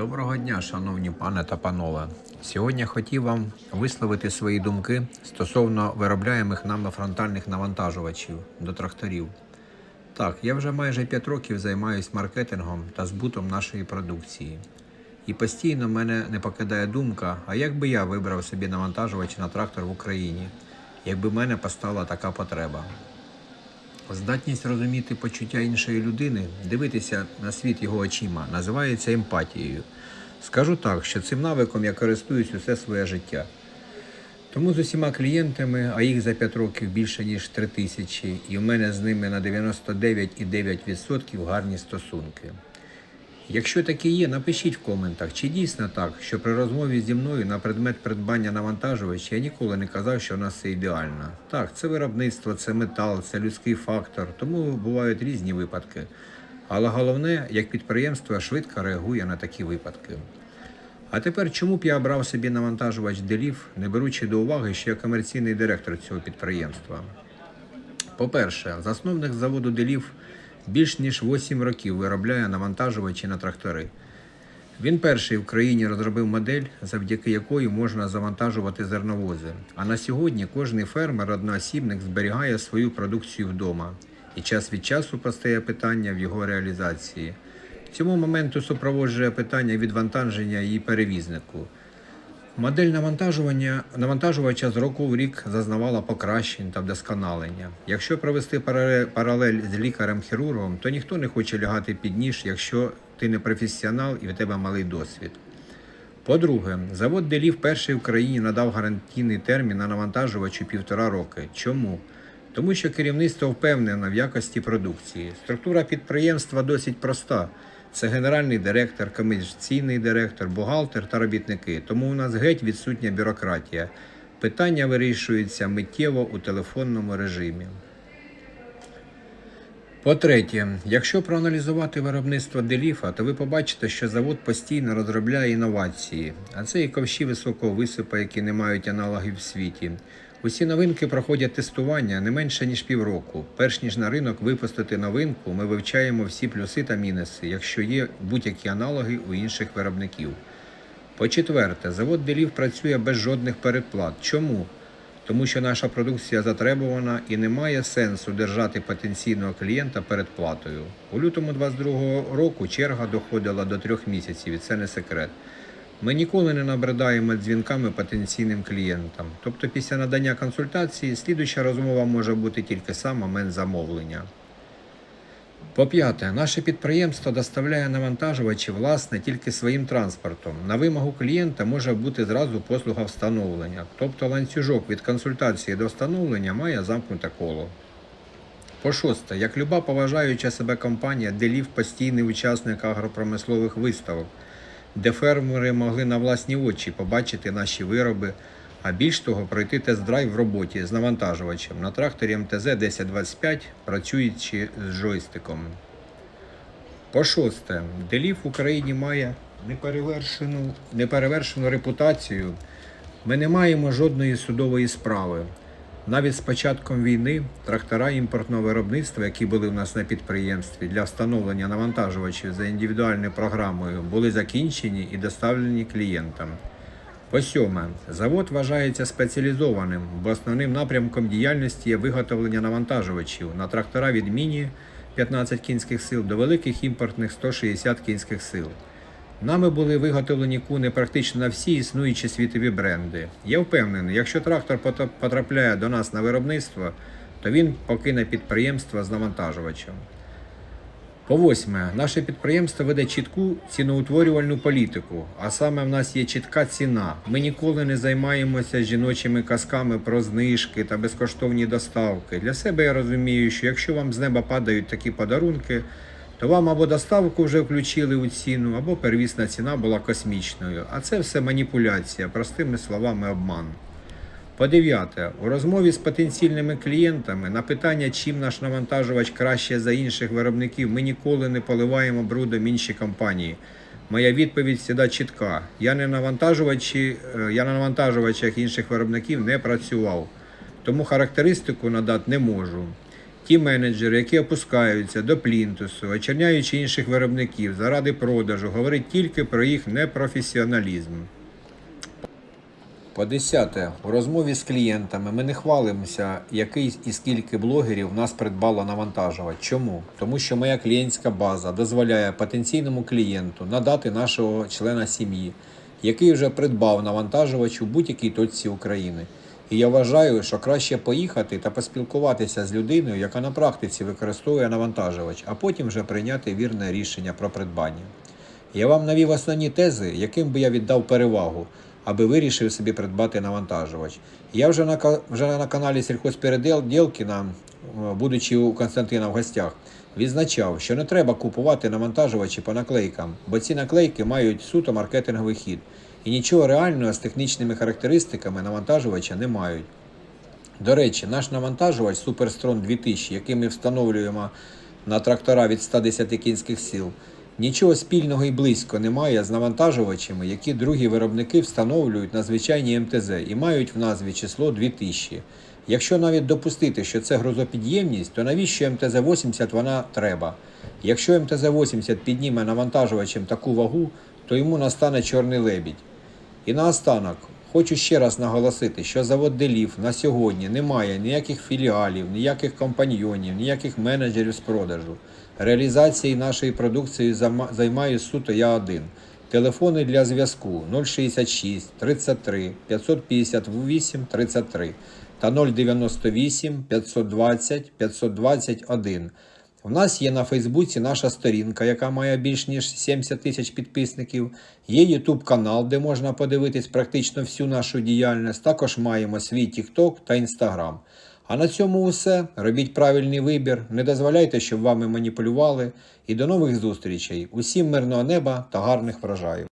Доброго дня, шановні пане та панове. Сьогодні хотів вам висловити свої думки стосовно виробляємих нами фронтальних навантажувачів до тракторів. Так, я вже майже 5 років займаюся маркетингом та збутом нашої продукції. І постійно мене не покидає думка, а як би я вибрав собі навантажувач на трактор в Україні, якби в мене постала така потреба. Здатність розуміти почуття іншої людини, дивитися на світ його очима, називається емпатією. Скажу так, що цим навиком я користуюсь усе своє життя. Тому з усіма клієнтами, а їх за 5 років більше ніж 3 тисячі, і в мене з ними на 99,9% гарні стосунки. Якщо такі є, напишіть в коментах, чи дійсно так, що при розмові зі мною на предмет придбання навантажувача я ніколи не казав, що у нас все ідеально. Так, це виробництво, це метал, це людський фактор, тому бувають різні випадки. Але головне, як підприємство швидко реагує на такі випадки. А тепер чому б я обрав собі навантажувач делів, не беручи до уваги, що я комерційний директор цього підприємства? По-перше, засновник заводу делів більш ніж 8 років виробляє навантажувачі на трактори. Він перший в країні розробив модель, завдяки якої можна завантажувати зерновози. А на сьогодні кожний фермер одноосібник зберігає свою продукцію вдома, і час від часу постає питання в його реалізації. Цьому моменту супроводжує питання відвантаження її перевізнику. Модель навантажування навантажувача з року в рік зазнавала покращень та вдосконалення. Якщо провести паралель з лікарем-хірургом, то ніхто не хоче лягати під ніж, якщо ти не професіонал і в тебе малий досвід. По-друге, завод Делів перший в країні надав гарантійний термін на навантажувачу півтора роки. Чому? Тому що керівництво впевнено в якості продукції. Структура підприємства досить проста. Це генеральний директор, комерційний директор, бухгалтер та робітники. Тому у нас геть відсутня бюрократія. Питання вирішуються миттєво у телефонному режимі. По-третє, якщо проаналізувати виробництво Деліфа, то ви побачите, що завод постійно розробляє інновації, а це і ковші високого висипа, які не мають аналогів в світі. Усі новинки проходять тестування не менше ніж півроку. Перш ніж на ринок випустити новинку, ми вивчаємо всі плюси та мінуси, якщо є будь-які аналоги у інших виробників. По-четверте, завод Делів працює без жодних передплат. Чому? Тому що наша продукція затребувана і немає сенсу держати потенційного клієнта перед платою. У лютому 2022 року черга доходила до трьох місяців, і це не секрет. Ми ніколи не набридаємо дзвінками потенційним клієнтам. Тобто, після надання консультації слідуюча розмова може бути тільки сам момент замовлення. По-п'яте, наше підприємство доставляє навантажувачі власне тільки своїм транспортом. На вимогу клієнта може бути зразу послуга встановлення, тобто ланцюжок від консультації до встановлення має замкнуте коло. По шосте, як люба поважаюча себе компанія, Делів постійний учасник агропромислових виставок, де фермери могли на власні очі побачити наші вироби, а більш того, пройти тест-драйв в роботі з навантажувачем на тракторі МТЗ 1025, працюючи з джойстиком. По шосте, Делів в Україні має неперевершену, неперевершену репутацію. Ми не маємо жодної судової справи. Навіть з початком війни трактора імпортного виробництва, які були в нас на підприємстві для встановлення навантажувачів за індивідуальною програмою, були закінчені і доставлені клієнтам. По сьоме, завод вважається спеціалізованим, бо основним напрямком діяльності є виготовлення навантажувачів на трактора від міні 15 кінських сил до великих імпортних 160 кінських сил. Нами були виготовлені куни практично на всі існуючі світові бренди. Я впевнений, якщо трактор потрапляє до нас на виробництво, то він покине підприємство з навантажувачем. По восьме, наше підприємство веде чітку ціноутворювальну політику, а саме в нас є чітка ціна. Ми ніколи не займаємося жіночими казками про знижки та безкоштовні доставки. Для себе я розумію, що якщо вам з неба падають такі подарунки, то вам або доставку вже включили у ціну, або первісна ціна була космічною. А це все маніпуляція, простими словами, обман. По дев'яте, у розмові з потенційними клієнтами на питання, чим наш навантажувач краще за інших виробників, ми ніколи не поливаємо брудом інші компанії. Моя відповідь завжди чітка. Я не навантажувачі, е, я на навантажувачах інших виробників не працював, тому характеристику надати не можу. Ті менеджери, які опускаються до плінтусу, очерняючи інших виробників заради продажу, говорить тільки про їх непрофесіоналізм. По десяте, у розмові з клієнтами ми не хвалимося, який і скільки блогерів нас придбало навантажувати. Чому? Тому що моя клієнтська база дозволяє потенційному клієнту надати нашого члена сім'ї, який вже придбав навантажувач у будь-якій точці України. І я вважаю, що краще поїхати та поспілкуватися з людиною, яка на практиці використовує навантажувач, а потім вже прийняти вірне рішення про придбання. Я вам навів основні тези, яким би я віддав перевагу, аби вирішив собі придбати навантажувач. Я вже на, вже на каналі Сільхозпереділкіна, е, будучи у Константина в гостях, відзначав, що не треба купувати навантажувачі по наклейкам, бо ці наклейки мають суто маркетинговий хід і нічого реального з технічними характеристиками навантажувача не мають. До речі, наш навантажувач Superstron 2000, який ми встановлюємо на трактора від 110 кінських сил, нічого спільного і близько немає з навантажувачами, які другі виробники встановлюють на звичайні МТЗ і мають в назві число 2000. Якщо навіть допустити, що це грузопідємність, то навіщо МТЗ-80 вона треба? Якщо МТЗ-80 підніме навантажувачем таку вагу, то йому настане чорний лебідь. І наостанок хочу ще раз наголосити, що завод Делів на сьогодні не має ніяких філіалів, ніяких компаньйонів, ніяких менеджерів з продажу. Реалізацією нашої продукції займаю суто я один. Телефони для зв'язку 066 33 558 33 та 098 520 521. В нас є на Фейсбуці наша сторінка, яка має більш ніж 70 тисяч підписників. Є YouTube канал, де можна подивитись практично всю нашу діяльність. Також маємо свій TikTok та Instagram. А на цьому все. Робіть правильний вибір, не дозволяйте, щоб вами маніпулювали. І до нових зустрічей. Усім мирного неба та гарних врожаїв.